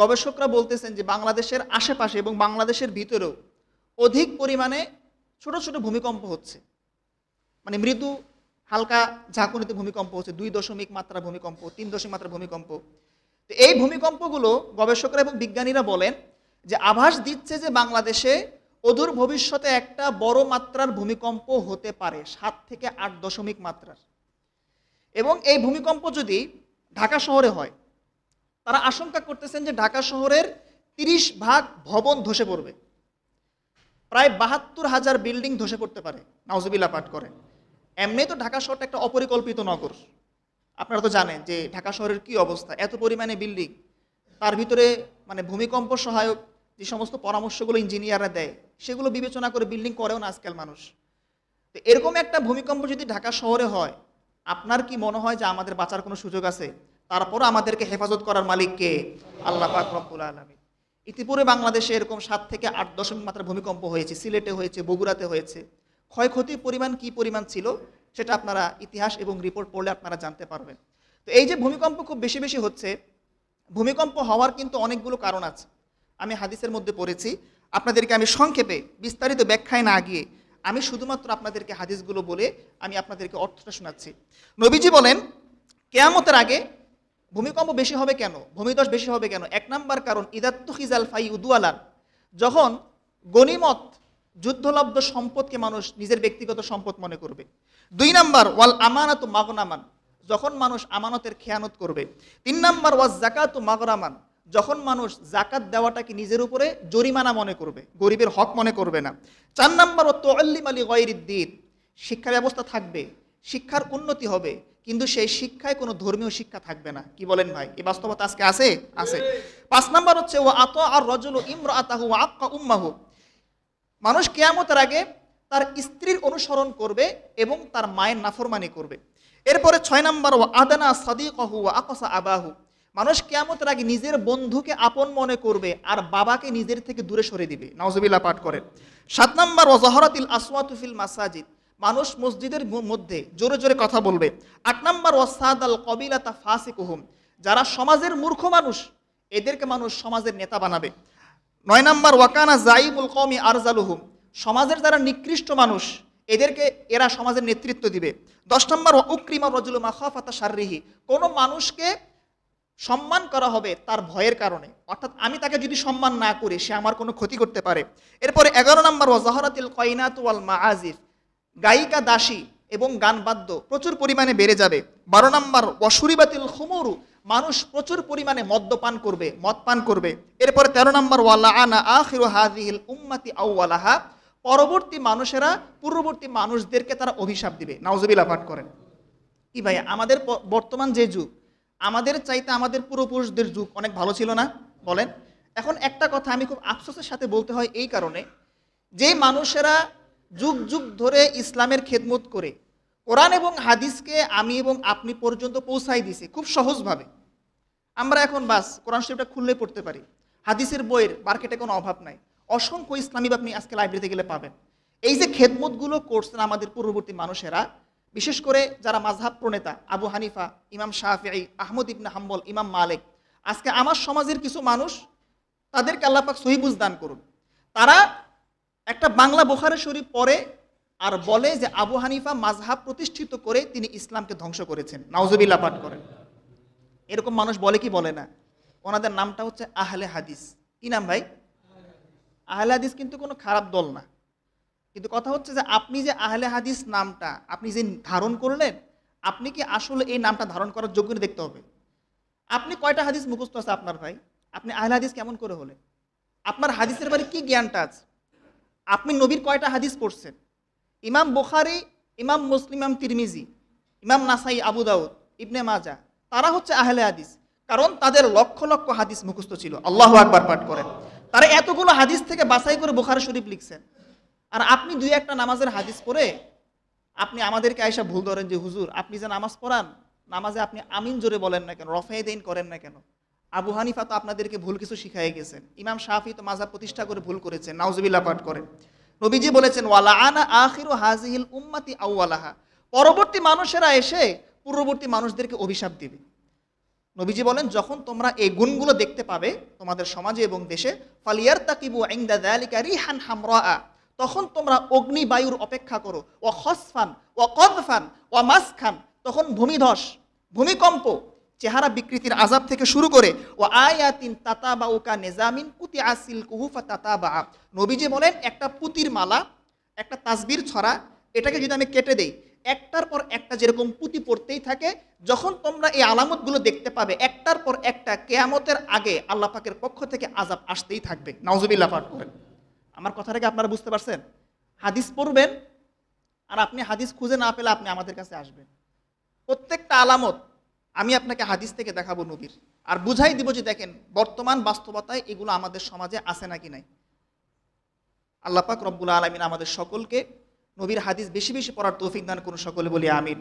গবেষকরা বলতেছেন যে বাংলাদেশের আশেপাশে এবং বাংলাদেশের ভিতরেও অধিক পরিমাণে ছোট ছোট ভূমিকম্প হচ্ছে। মানে মৃদু, হালকা ঝাঁকুনিতে ভূমিকম্প হচ্ছে, দুই দশমিক মাত্রা ভূমিকম্প, তিন দশমিক মাত্রা ভূমিকম্প। তো এই ভূমিকম্পগুলো গবেষকরা এবং বিজ্ঞানীরা বলেন যে আভাস দিচ্ছে যে বাংলাদেশে অদূর ভবিষ্যতে একটা বড় মাত্রার ভূমিকম্প হতে পারে, সাত থেকে আট দশমিক মাত্রার। এবং এই ভূমিকম্প যদি ঢাকা শহরে হয় তারা আশঙ্কা করতেছেন যে ঢাকা শহরের তিরিশ ভাগ ভবন ধসে পড়বে। প্রায় বাহাত্তর হাজার বিল্ডিং ধসে পড়তে পারে নাউজুবিল্লা পাঠ করে এমনি তো ঢাকা শহরটা একটা অপরিকল্পিত নগর। আপনারা তো জানেন যে ঢাকা শহরের কি অবস্থা, এত পরিমাণে বিল্ডিং, তার ভিতরে মানে ভূমিকম্প সহায়ক যে সমস্ত পরামর্শগুলো ইঞ্জিনিয়াররা দেয়, সেগুলো বিবেচনা করে বিল্ডিং করেও না আজকাল মানুষ। তো এরকম একটা ভূমিকম্প যদি ঢাকা শহরে হয়, আপনার কি মনে হয় যে আমাদের বাঁচার কোনো সুযোগ আছে? তারপরও আমাদেরকে হেফাজত করার মালিককে আল্লাহ পাক রব্বুল আলমী ইতিপূর্বে বাংলাদেশে এরকম সাত থেকে আট দশমিক মাত্রা ভূমিকম্প হয়েছে, সিলেটে হয়েছে, বগুড়াতে হয়েছে। ক্ষয়ক্ষতির পরিমাণ কি পরিমাণ ছিল সেটা আপনারা ইতিহাস এবং রিপোর্ট পড়লে আপনারা জানতে পারবেন। তো এই যে ভূমিকম্প খুব বেশি বেশি হচ্ছে, ভূমিকম্প হওয়ার কিন্তু অনেকগুলো কারণ আছে। আমি হাদিসের মধ্যে পড়েছি, আপনাদেরকে আমি সংক্ষেপে বিস্তারিত ব্যাখ্যায় না গিয়ে আমি শুধুমাত্র আপনাদেরকে হাদিসগুলো বলে আমি আপনাদেরকে অর্থটা শোনাচ্ছি। নবীজি বলেন, কেয়ামতের আগে ভূমিকম্প বেশি হবে কেন? ভূমিধস বেশি হবে কেন? এক নাম্বার কারণ ইদাত্তুখিজাল ফাই উদুয়ালান। যখন গনিমত যুদ্ধলব্ধ সম্পদকে মানুষ নিজের ব্যক্তিগত সম্পদ মনে করবে। দুই নাম্বার, ওয়াল আমানাতু মাগনামান, যখন মানুষ আমানতের খেয়ানত করবে। তিন নাম্বার, ওয়াজ জাকাতু মাগরামান, যখন মানুষ জাকাত দেওয়াটাকে নিজের উপরে জরিমানা মনে করবে, গরিবের হক মনে করবে না। চার নাম্বার ও তোয়াল্লিম আলী গয়রিদ্দিন শিক্ষা ব্যবস্থা থাকবে, শিক্ষার উন্নতি হবে কিন্তু সেই শিক্ষায় কোনো ধর্মীয় শিক্ষা থাকবে না। কি বলেন ভাই? এই বাস্তবতা আজকে আছে? আছে। পাঁচ নাম্বার হচ্ছে ও আত আর রজল ইমর আতাহু আক্কা উম্মাহু। মানুষ কেয়ামতের আগে তার স্ত্রীর অনুসরণ করবে এবং তার মায়ের নাফরমানি করবে। এরপরে ছয় নম্বর ও আদানা সাদিকহু ও আকসা আবাহু। মানুষ কেয়ামতের আগে নিজের বন্ধুকে আপন মনে করবে আর বাবাকে নিজের থেকে দূরে সরে দিবে। নওজবিল্লা পাঠ করে সাত নাম্বার ও জহরাতিল আসওয়াতুফিল মাসাজিদ। মানুষ মসজিদের মধ্যে জোরে জোরে কথা বলবে। আট নম্বর ওয়াসাদ আল কবিলাতা ফাসিকুহুম। যারা সমাজের মূর্খ মানুষ, এদেরকে মানুষ সমাজের নেতা বানাবে। নয় নম্বর, ওয়াকানা জাইবুল কমি আরজালুহুম। সমাজের যারা নিকৃষ্ট মানুষ, এদেরকে এরা সমাজের নেতৃত্ব দিবে। দশ নম্বর উক্রিমা রজুল মাখাফাতা শাররিহি। কোনো মানুষকে সম্মান করা হবে তার ভয়ের কারণে। অর্থাৎ আমি তাকে যদি সম্মান না করি, সে আমার কোনো ক্ষতি করতে পারে। এরপরে এগারো নম্বর ওয়াজাহরাতিল কয়নাত ওয়াল মাআজিফ গায়িকা দাসী এবং গান বাদ্য প্রচুর পরিমাণে বেড়ে যাবে। বারো নম্বর ওয়াসুরিবাতিল খুমরু। মানুষ প্রচুর পরিমাণে মদ্যপান করবে, মদ পান করবে। এরপরে তেরো নম্বর ওয়াল্লা আনা আখিরু হাদিহিল উম্মাতি আউওয়ালাহা। পরবর্তী মানুষেরা পূর্ববর্তী মানুষদেরকে তারা অভিশাপ দিবে। নাউজুবিল্লাহ, পাঠ করেন। কি ভাই, আমাদের বর্তমান যে যুগ, আমাদের চাইতে আমাদের পূর্বপুরুষদের যুগ অনেক ভালো ছিল না? বলেন। এখন একটা কথা আমি খুব আফসোসের সাথে বলতে হয় এই কারণে, যে মানুষেরা যুগ যুগ ধরে ইসলামের খেদমত করে কোরআন এবং হাদিসকে আমি এবং আপনি পর্যন্ত পৌঁছাই দিছে খুব সহজভাবে। আমরা এখন বাস, কোরআন শরীফটা খুললে পড়তে পারি। হাদিসের বইয়ের মার্কেটে কোনো অভাব নাই। অসংখ্য ইসলামী আপনি আজকে লাইব্রেরিতে গেলে পাবেন। এই যে খেদমতগুলো করছেন আমাদের পূর্ববর্তী মানুষেরা, বিশেষ করে যারা মাঝহাব প্রণেতা, আবু হানিফা, ইমাম শাহফি আহমদ ইবনে হাম্বল, ইমাম মালিক, আজকে আমার সমাজের কিছু মানুষ, তাদেরকে আল্লাপাক সহিবুজ দান করুন। তারা একটা বাংলা বোখারে শরীফ পরে আর বলে যে আবু হানিফা মাঝহাব প্রতিষ্ঠিত করে তিনি ইসলামকে ধ্বংস করেছেন। নাউজুবিল্লাহ পাঠ করেন। এরকম মানুষ বলে কি বলে না? ওনাদের নামটা হচ্ছে আহলে হাদিস। কি নাম ভাই? আহলে হাদিস কিন্তু কোনো খারাপ দল না। কিন্তু কথা হচ্ছে যে আপনি যে আহলে হাদিস নামটা আপনি যে ধারণ করলেন, আপনি কি আসলে এই নামটা ধারণ করার যোগ্য দেখতে হবে? আপনি কয়টা হাদিস মুখস্থ আছে আপনার ভাই? আপনি আহলে হাদিস কেমন করে হলেন? আপনার হাদিসের বারে কি জ্ঞানটা আছে? আপনি নবীর কয়টা হাদিস পড়ছেন? ইমাম বোখারি, ইমাম মুসলিম, ইমাম তিরমিজি, ইমাম নাসাই, আবু দাউদ, ইবনে মাজা, তারা হচ্ছে আহলে হাদিস। কারণ তাদের লক্ষ লক্ষ হাদিস মুখস্থ ছিল। আল্লাহ আকবার পাঠ করেন। তারা এতগুলো হাদিস থেকে বাছাই করে বুখারি শরীফ লিখছেন। আর আপনি দুই একটা নামাজের হাদিস পড়ে আপনি আমাদেরকে আয়সা ভুল ধরেন যে, হুজুর, আপনি যে নামাজ পড়ান, নামাজে আপনি আমিন জোরে বলেন না কেন? রফায়দিন করেন না কেন? আবু হানিফা তো আপনাদেরকে ভুল কিছু শিখাই গেছেন। ইমাম শাহি তো মাজাব প্রতিষ্ঠা করে ভুল করেছেন, নাউজুবিল্লাহ পাঠ করেন। নবীজি বলেছেন, ওয়ালা আনা আখিরু হাজিহিল উম্মাতি আউয়ালাহা পরবর্তী মানুষেরা এসে পূর্ববর্তী মানুষদেরকে অভিশাপ দিবে। নবীজি বলেন, যখন তোমরা এই গুণগুলো দেখতে পাবে তোমাদের সমাজে এবং দেশে ফালিয়ার তাকিবু আইন্দা দালিকা রিহান হামরা তখন তোমরা অগ্নি বায়ুর অপেক্ষা করো ও খসফান ও কদফান ও মাসখান। তখন ভূমিধস, ভূমিকম্প চেহারা বিকৃতির আজাব থেকে শুরু করে ও আয়াতিন তাতা বা উকা নেজামিন কুতি আসিল কুহুফা তাতা বা নবীজি বলেন, একটা পুতির মালা, একটা তাসবির ছড়া, এটাকে যদি আমি কেটে দেই, একটার পর একটা যেরকম পুঁতি পড়তেই থাকে, যখন তোমরা এই আলামতগুলো দেখতে পাবে, একটার পর একটা কেয়ামতের আগে আল্লাহ পাকের পক্ষ থেকে আজাব আসতেই থাকবে। নাউজুবিল্লাহ, পাঠ করেন আমার কথাটাকে আপনারা বুঝতে পারছেন? হাদিস পড়বেন, আর আপনি হাদিস খুঁজে না পেলে আপনি আমাদের কাছে আসবেন। প্রত্যেকটা আলামত আমি আপনাকে হাদিস থেকে দেখাবো নবীর। আর বুঝাই দিব যে দেখেন, বর্তমান বাস্তবতায় এগুলো আমাদের সমাজে আছে নাকি নাই? আল্লাপাক রব্বুল আলমিন আমাদের সকলকে নবীর হাদিস বেশি বেশি পড়ার তৌফিক দান করুন সকলে বলি আমিন।